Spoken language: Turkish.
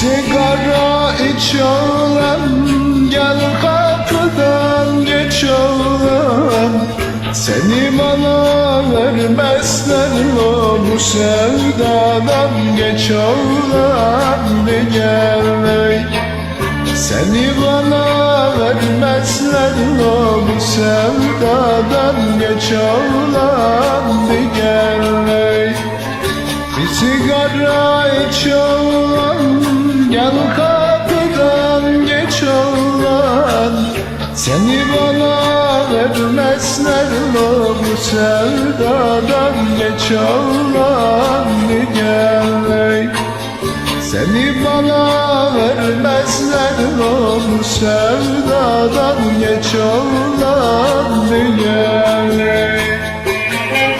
Sigara iç Gel kapıdan geç Seni bana vermezler o bu sevdadan Geç oğlum bir gel Seni bana vermezler o bu sevdadan Geç oğlum bir gel Bir sigara iç gel kapıdan geç oğlan. Seni bana vermezler o bu sevdadan geç oğlan. Bir gel seni bana vermezler o bu sevdadan geç oğlan. Bir gel